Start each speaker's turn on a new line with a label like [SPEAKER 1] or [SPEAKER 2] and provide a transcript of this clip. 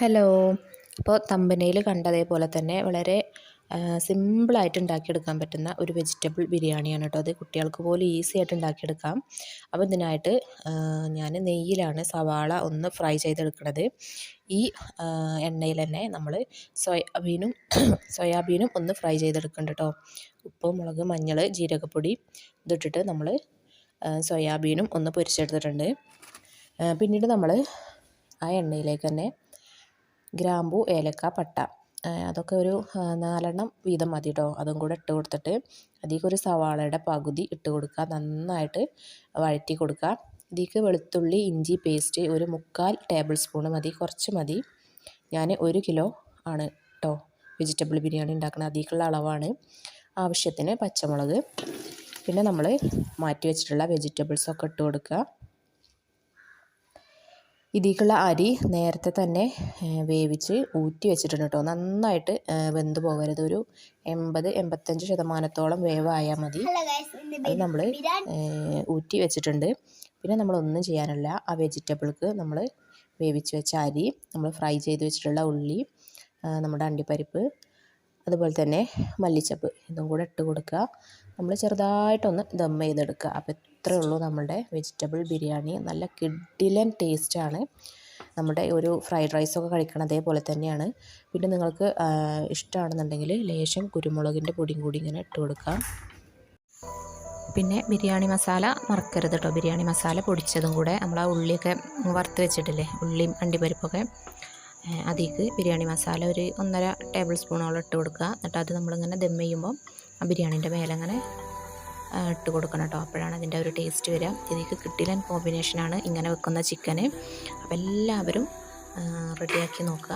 [SPEAKER 1] Hello. അപ്പോൾ തമ്പനയിൽ കണ്ടതേപോലെ തന്നെ വളരെ സിമ്പിളായിട്ട് ഉണ്ടാക്കിയെടുക്കാൻ പറ്റുന്ന ഒരു വെജിറ്റബിൾ ബിരിയാണിയാണ് കേട്ടോ അത്. കുട്ടികൾക്ക് പോലും ഈസി ആയിട്ട് ഉണ്ടാക്കിയെടുക്കാം. അപ്പോൾ ഇതിനായിട്ട് ഞാൻ നെയ്യിലാണ് സവാള ഒന്ന് ഫ്രൈ ചെയ്തെടുക്കുന്നത് ഈ എണ്ണയിൽ തന്നെ നമ്മൾ സോയാബീനും സോയാബീനും ഒന്ന് ഫ്രൈ ചെയ്തെടുക്കുന്നുണ്ട് കേട്ടോ. ഉപ്പ് മുളക് മഞ്ഞൾ ജീരകപ്പൊടി ഇതിട്ടിട്ട് നമ്മൾ സോയാബീനും ഒന്ന് പൊരിച്ചെടുത്തിട്ടുണ്ട്. പിന്നീട് നമ്മൾ ആ എണ്ണയിലേക്ക് തന്നെ ഗ്രാമ്പു ഏലക്ക പട്ട. അതൊക്കെ ഒരു നാലെണ്ണം വീതം മതി കേട്ടോ അതും കൂടെ ഇട്ട് കൊടുത്തിട്ട് അതിലേക്ക് ഒരു സവാളയുടെ പകുതി ഇട്ട് കൊടുക്കുക. നന്നായിട്ട് വഴറ്റി കൊടുക്കുക. ഇതിലേക്ക് വെളുത്തുള്ളി ഇഞ്ചി പേസ്റ്റ് ഒരു മുക്കാൽ ടേബിൾ സ്പൂൺ മതി. കുറച്ച് മതി. ഞാൻ ഒരു കിലോ ആണ് കേട്ടോ വെജിറ്റബിൾ ബിരിയാണി ഉണ്ടാക്കുന്നത് അതിലേക്കുള്ള അളവാണ് ആവശ്യത്തിന് പച്ചമുളക്. പിന്നെ നമ്മൾ മാറ്റി വെച്ചിട്ടുള്ള വെജിറ്റബിൾസൊക്കെ ഇട്ട് കൊടുക്കുക. ഇതിലേക്കുള്ള അരി നേരത്തെ തന്നെ വേവിച്ച് ഊറ്റി വെച്ചിട്ടുണ്ട് കേട്ടോ. നന്നായിട്ട് വെന്ത് പോകരുത്. ഒരു എൺപത് എൺപത്തഞ്ച് ശതമാനത്തോളം വേവായാൽ മതി. അത് നമ്മൾ ഊറ്റി വെച്ചിട്ടുണ്ട്. പിന്നെ നമ്മളൊന്നും ചെയ്യാനല്ല. ആ വെജിറ്റബിൾക്ക് നമ്മൾ വേവിച്ച് വെച്ച അരി നമ്മൾ ഫ്രൈ ചെയ്ത് വെച്ചിട്ടുള്ള ഉള്ളി നമ്മുടെ അണ്ടിപ്പരിപ്പ് അതുപോലെ തന്നെ മല്ലിച്ചപ്പ് ഇതും കൂടെ ഇട്ട് കൊടുക്കുക. നമ്മൾ ചെറുതായിട്ടൊന്ന് ദം ചെയ്തെടുക്കുക. അപ്പോൾ ഇത്രയേ ഉള്ളൂ നമ്മളുടെ വെജിറ്റബിൾ ബിരിയാണി. നല്ല കിഡിലൻ ടേസ്റ്റാണ്. നമ്മുടെ ഒരു ഫ്രൈഡ് റൈസൊക്കെ കഴിക്കണം അതേപോലെ തന്നെയാണ്. പിന്നെ നിങ്ങൾക്ക് ഇഷ്ടമാണെന്നുണ്ടെങ്കിൽ ലേശം കുരുമുളകിന്റെ പൊടിയും കൂടി ഇങ്ങനെ ഇട്ട് കൊടുക്കാം പിന്നെ ബിരിയാണി മസാല മറക്കരുത് കേട്ടോ. ബിരിയാണി മസാല പൊടിച്ചതും കൂടെ നമ്മൾ ആ ഉള്ളിയൊക്കെ വറുത്ത് വെച്ചിട്ടില്ലേ? ഉള്ളിയും അണ്ടിപ്പരിപ്പൊക്കെ. അതിലേക്ക് ബിരിയാണി മസാല ഒരു ഒന്നര ടേബിൾ സ്പൂണോളം ഇട്ട് കൊടുക്കുക. എന്നിട്ട് അത് നമ്മളിങ്ങനെ ദം ചെയ്യുമ്പം ആ ബിരിയാണീന്റെ മേലെ അങ്ങനെ ഇട്ട് കൊടുക്കണം കേട്ടോ. അപ്പോഴാണ് അതിന്റെ ഒരു ടേസ്റ്റ് വരിക. ഇതിലേക്ക് കിട്ടിലൻ കോമ്പിനേഷനാണ് ഇങ്ങനെ വെക്കുന്ന ചിക്കന്. അപ്പോൾ എല്ലാവരും റെഡിയാക്കി നോക്കുക.